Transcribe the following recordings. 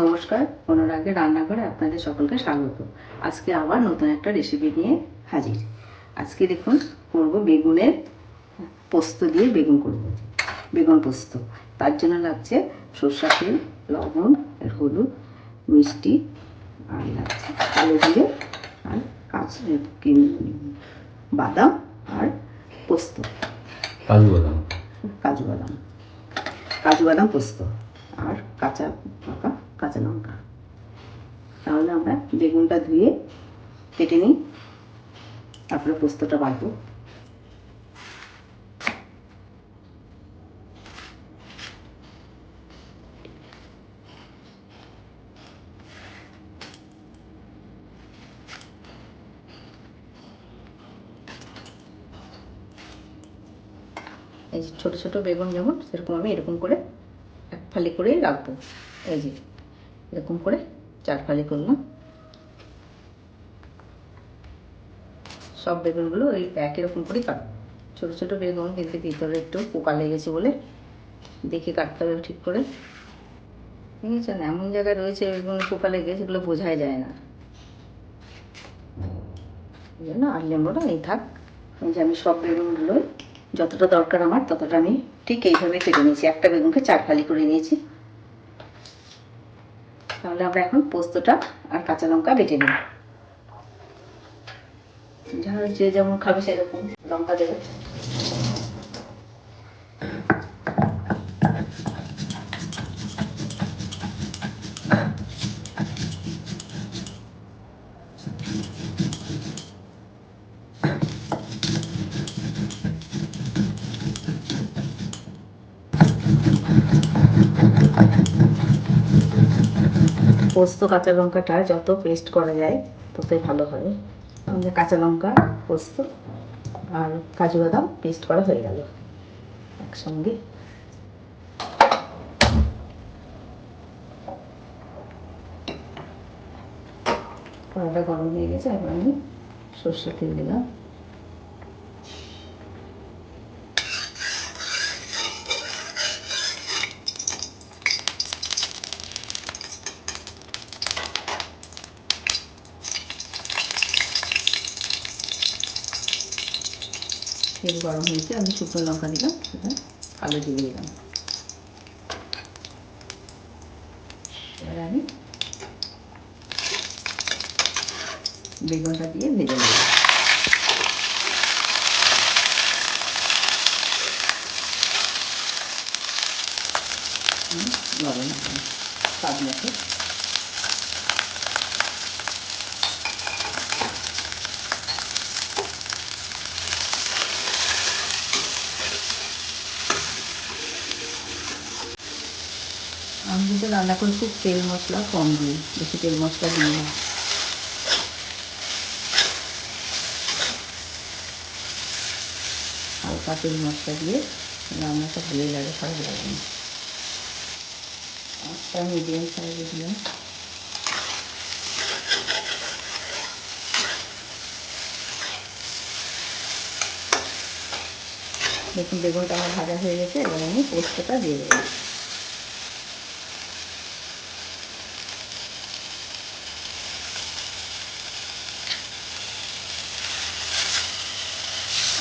নমস্কার অনুরাগে রান্নাঘরে আপনাদের সকলকে স্বাগত। আজকে আবার নতুন একটা রেসিপি নিয়ে হাজির। আজকে দেখুন করব বেগুনের পোস্ত দিয়ে বেগুন করব। বেগুন পোস্ত তার জন্য লাগছে সর্ষা তেল লবণ আর হলুদ মিষ্টি আর লাগছে কালো জিরে আর কাঁচ বাদাম আর পোস্ত। কাজু বাদাম। কাজু বাদাম। কাজু বাদাম পোস্ত আর কাঁচা পাকা কাঁচা লঙ্কা। তাহলে আমরা বেগুনটা ধুয়ে কেটে নিই। তারপরে পোস্তটা বাটবো। এই যে ছোটো ছোটো বেগুন যেমন, সেরকম আমি এরকম করে এক ফালি করেই রাখব। এই যে এরকম করে চার ফালি করলাম সব বেগুনগুলো ওই একই রকম করেই কাটবো। ছোটো ছোটো বেগুন কিন্তু ভিতরে একটু পোকা লেগেছে বলে দেখে কাটতে হবে ঠিক করে। ঠিক বুঝেছেন এমন জায়গায় রয়েছে বেগুন পোকা লেগে সেগুলো বোঝাই যায় না। এই জন্য আর লেম্বুটা এই থাক। এই যে আমি সব বেগুনগুলোই যতটা দরকার আমার ততটা আমি ঠিক এইভাবে কেটে নিয়েছি। একটা বেগুনকে চার ফালি করে নিয়েছি। তাহলে আমরা এখন পোস্তটা আর কাঁচা লঙ্কা বেটে নিই যার যে যেমন খাবে সেরকম লঙ্কা দেবে। পোস্ত, কাঁচা লঙ্কাটা যত পেস্ট করা যায়, ততই ভালো হয়। আমাদের কাঁচা লঙ্কা, পোস্ত আর কাজু বাদাম পেস্ট করা হয়ে গেল একসঙ্গে। কড়াটা গরম হয়ে গেছে, এবার আমি সর্ষে তেল দিলাম। তেল গরম হয়েছে আমি শুকনো লঙ্কা দিলাম এবার কালো জিরে দিলাম। এবার আমি বেগুনটা দিয়ে ভেজে নেব। হুম, লবণ যেটা রান্না করি খুব তেল মশলা কম দিই বেশি তেল মশলা দিই না। হালকা তেল মশলা দিয়ে রান্নাটা ভালোই লাগে খারাপ লাগে না। একটা মিডিয়াম সাইজে দিলাম। দেখুন, বেগুনটা আমার ভাজা হয়ে গেছে, এবার আমি পোস্তটা দিয়ে দেবো।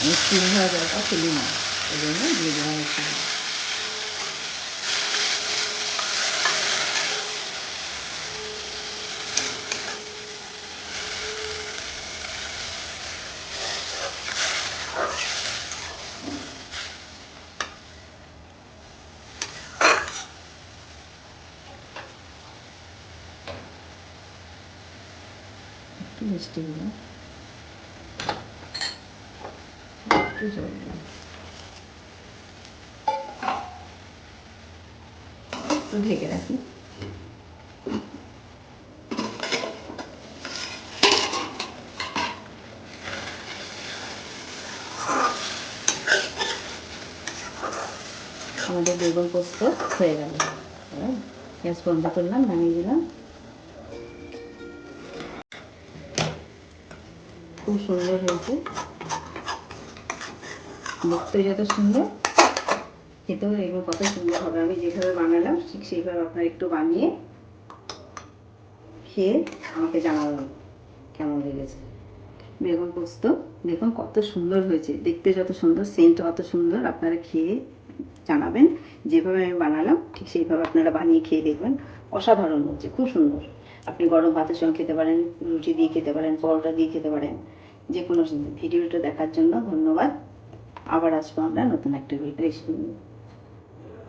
আমি স্টিম হওয়া জলটা ফেলি না ওই জন্য দিয়ে দিলাম একটু একটু মিষ্টি দিলাম একটু জল একটু ঢেকে রাখি। আমাদের বেগুন পোস্ত হয়ে গেল। গ্যাস বন্ধ করলাম নামিয়ে দিলাম। খুব সুন্দর হয়েছে। দেখতে যত সুন্দর, খেতেও এগুলো কত সুন্দর হবে। আমি যেভাবে বানালাম, ঠিক সেইভাবে আপনারা একটু বানিয়ে খেয়ে আমাকে জানাবেন কেমন লেগেছে। বেগুন পোস্ত, দেখুন কত সুন্দর হয়েছে। দেখতে যত সুন্দর সেন্ট অত সুন্দর, আপনারা খেয়ে জানাবেন। যেভাবে আমি বানালাম, ঠিক সেইভাবে আপনারা বানিয়ে খেয়ে দেখবেন। অসাধারণ হচ্ছে, খুব সুন্দর। আপনি গরম ভাতের সঙ্গে খেতে পারেন, রুটি দিয়ে খেতে পারেন, পরোটা দিয়ে খেতে পারেন। যে কোনো ভিডিওটা দেখার জন্য ধন্যবাদ। আবার আসব আমরা নতুন একটা রেসিপি